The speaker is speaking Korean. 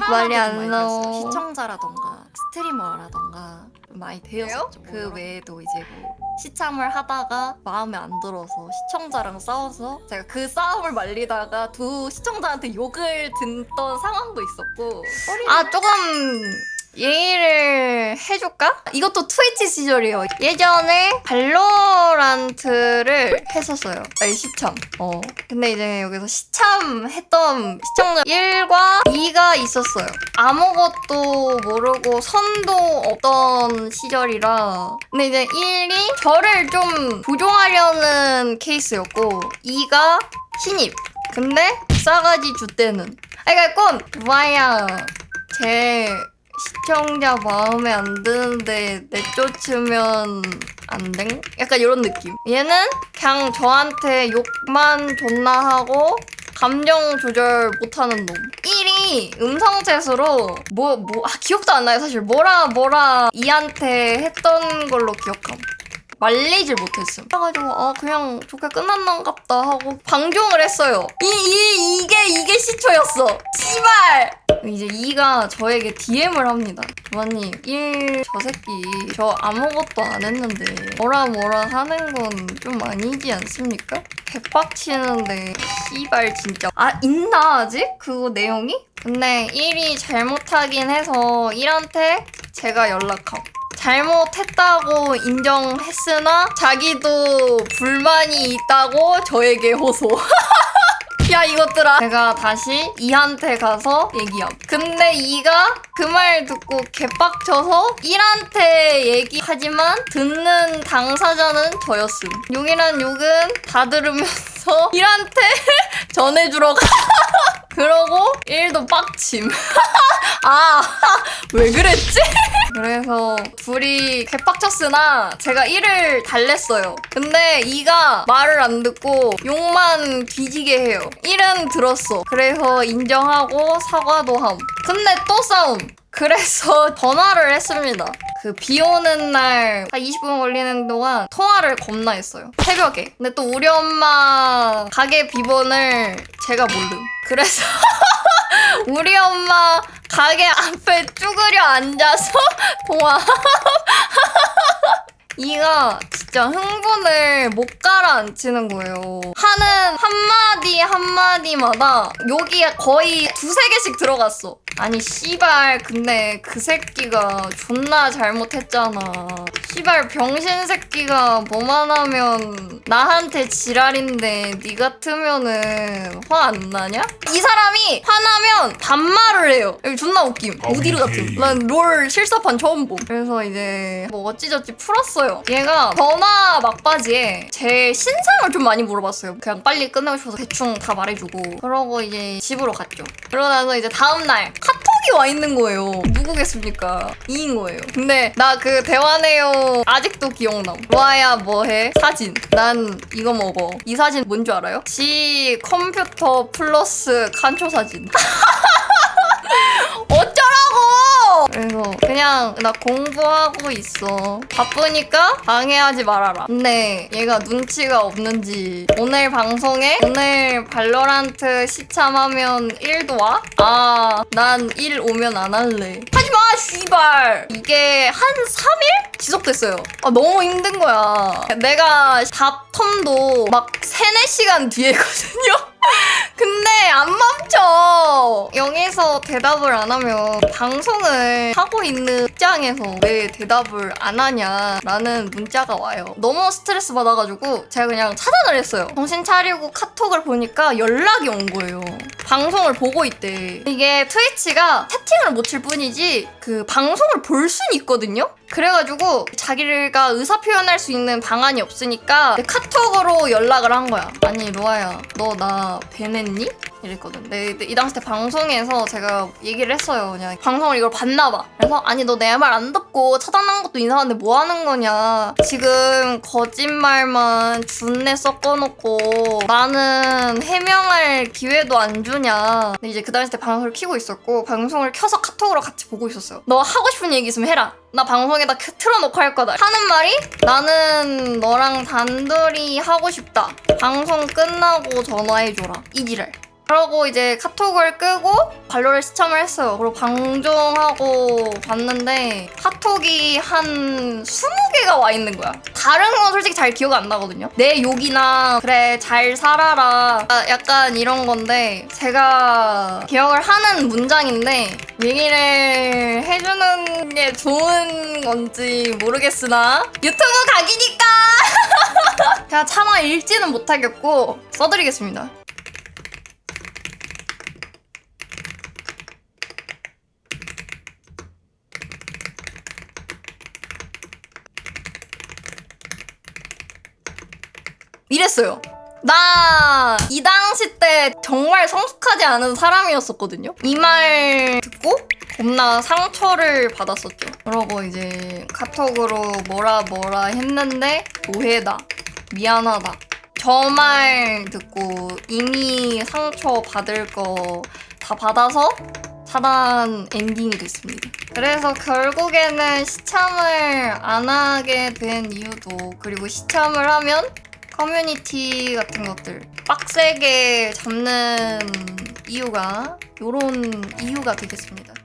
빨리 사람한테 안좀 많이 나와. 배웠어요. 시청자라던가 스트리머라던가 좀 많이 배웠었죠. 그 뭐라고? 외에도 이제 뭐 시참을 하다가 마음에 안 들어서 시청자랑 싸워서 제가 그 싸움을 말리다가 두 시청자한테 욕을 듣던 상황도 있었고 아 조금 예의를 해줄까? 이것도 트위치 시절이에요. 예전에 발로란트를 했었어요. 아니 시참. 어. 근데 이제 여기서 시참했던 시청자 1과 2가 있었어요. 아무것도 모르고 선도 없던 시절이라. 근데 이제 1이 저를 좀 부종하려는 케이스였고 2가 신입. 근데 싸가지 주 때는. 아 그러니까 꼰 루아야 제 시청자 마음에 안 드는데 내쫓으면 안 돼? 약간 이런 느낌. 얘는 그냥 저한테 욕만 존나 하고 감정 조절 못하는 놈. 1이 음성챗으로 뭐, 뭐, 아, 기억도 안 나요, 사실. 뭐라, 뭐라 이한테 했던 걸로 기억함. 말리질 못했음. 그래가지고, 아, 그냥 좋게 끝났는갑다 하고 방종을 했어요. 이, 이, 이 게, 이게 시초였어. 씨발! 이제 2가 저에게 DM을 합니다. 부모님, 1, 저 새끼, 저 아무것도 안 했는데, 뭐라 뭐라 하는 건 좀 아니지 않습니까? 개빡치는데, 씨발, 진짜. 아, 있나, 아직? 그거 내용이? 근데 1이 잘못하긴 해서 1한테 제가 연락함. 잘못했다고 인정했으나 자기도 불만이 있다고 저에게 호소. 야 이것들아. 제가 다시 이한테 가서 얘기함. 근데 이가 그 말 듣고 개빡쳐서 일한테 얘기하지만 듣는 당사자는 저였음. 욕이란 욕은 다 들으면서 일한테 전해주러 가. 그러고 일도 빡침. 아 왜 그랬지? 그래서 둘이 개빡쳤으나 제가 1을 달랬어요. 근데 2가 말을 안 듣고 욕만 뒤지게 해요. 1은 들었어. 그래서 인정하고 사과도 함. 근데 또 싸움. 그래서 전화를 했습니다. 그 비 오는 날, 한 20분 걸리는 동안 통화를 겁나 했어요. 새벽에. 근데 또 우리 엄마 가게 비번을 제가 모름. 그래서 우리 엄마 가게 앞에 쭈그려 앉아서 통화. 이가 진짜 흥분을 못 가라앉히는 거예요. 하는 한마디 한마디마다 욕이 거의 두세 개씩 들어갔어. 아니 씨발 근데 그 새끼가 존나 잘못했잖아. 씨발 병신 새끼가 뭐만 하면 나한테 지랄인데 니 같으면은 화 안 나냐? 이 사람이 화나면 반말을 해요. 여기 존나 웃김. 어디로 같은. 난 롤 실사판 처음 봄. 그래서 이제 뭐 어찌저찌 풀었어요. 얘가 전화 막바지에 제 신상을 좀 많이 물어봤어요. 그냥 빨리 끝내고 싶어서 대충 다 말해주고. 그러고 이제 집으로 갔죠. 그러고 나서 이제 다음날 카톡 이 와 있는 거예요. 누구겠습니까? 이인 거예요. 근데 나 그 대화내용 아직도 기억남. 로아야 뭐해? 사진. 난 이거 먹어. 이 사진 뭔 줄 알아요? 지 컴퓨터 플러스 칸초 사진. 그래서 그냥 나 공부하고 있어. 바쁘니까 방해하지 말아라. 근데 얘가 눈치가 없는지 오늘 방송에 오늘 발로란트 시참하면 1도 와? 아, 난 1 오면 안 할래. 하지마, 씨발! 이게 한 3일? 지속됐어요. 아, 너무 힘든 거야. 내가 답 텀도 막 3, 4시간 뒤에거든요? 근데 안 여기서 대답을 안 하면 방송을 하고 있는 입장에서 왜 대답을 안 하냐라는 문자가 와요. 너무 스트레스 받아가지고 제가 그냥 차단을 했어요. 정신 차리고 카톡을 보니까 연락이 온 거예요. 방송을 보고 있대. 이게 트위치가 채팅을 못 칠 뿐이지 그 방송을 볼 수는 있거든요. 그래가지고 자기가 의사 표현할 수 있는 방안이 없으니까 카톡으로 연락을 한 거야. 아니 로아야, 너 나 배냈니? 이랬거든. 네, 네, 이 당시 때 방송에서 제가 얘기를 했어요. 그냥 방송을 이걸 봤나 봐. 그래서 아니 너 내 말 안 듣고 차단한 것도 이상한데 뭐 하는 거냐. 지금 거짓말만 준내 섞어놓고 나는 해명할 기회도 안 주냐. 근데 이제 그 당시 때 방송을 키고 있었고 방송을 켜서 카톡으로 같이 보고 있었어요. 너 하고 싶은 얘기 있으면 해라. 나 방송에다 켜- 틀어놓고 할 거다. 하는 말이 나는 너랑 단둘이 하고 싶다. 방송 끝나고 전화해줘라. 이지랄. 그러고 이제 카톡을 끄고 발로를 시청을 했어요. 그리고 방종하고 봤는데 카톡이 한 20개가 와 있는 거야. 다른 건 솔직히 잘 기억 안 나거든요. 내 욕이나 그래 잘 살아라 아, 약간 이런 건데 제가 기억을 하는 문장인데 얘기를 해주는 게 좋은 건지 모르겠으나 유튜브 각이니까 제가 차마 읽지는 못하겠고 써드리겠습니다. 이랬어요. 나 이 당시 때 정말 성숙하지 않은 사람이었었거든요. 이 말 듣고 겁나 상처를 받았었죠. 그러고 이제 카톡으로 뭐라 뭐라 했는데 오해다. 미안하다. 저 말 듣고 이미 상처 받을 거 다 받아서 차단 엔딩이 됐습니다. 그래서 결국에는 시참을 안 하게 된 이유도 그리고 시참을 하면 커뮤니티 같은 것들 빡세게 잡는 이유가 요런 이유가 되겠습니다.